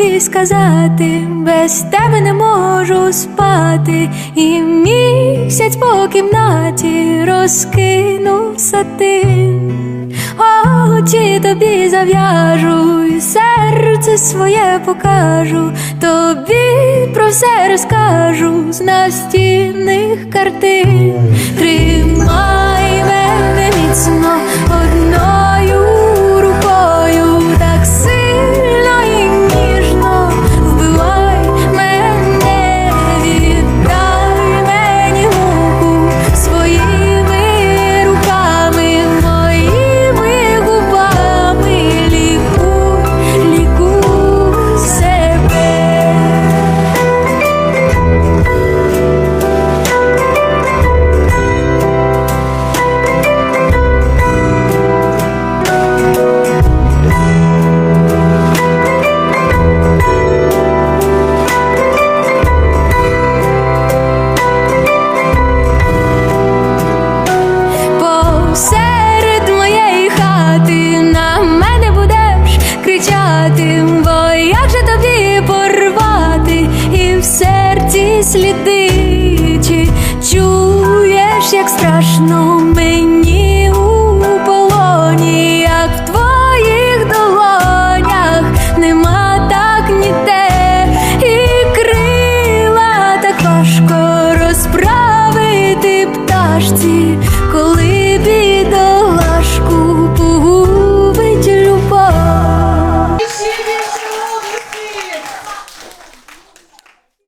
тобі сказати, без тебе не можу спати, і місяць по кімнаті розкинув сатин. Очі тобі зав'яжу, і серце своє покажу, тобі про все розкажу з настінних картин. Кричати, бо як же тобі порвати? І в серці сліди, чи чуєш, як страшно мені у полоні, як в твоїх долонях? Нема так ніде, і крила так важко розправити пташці, коли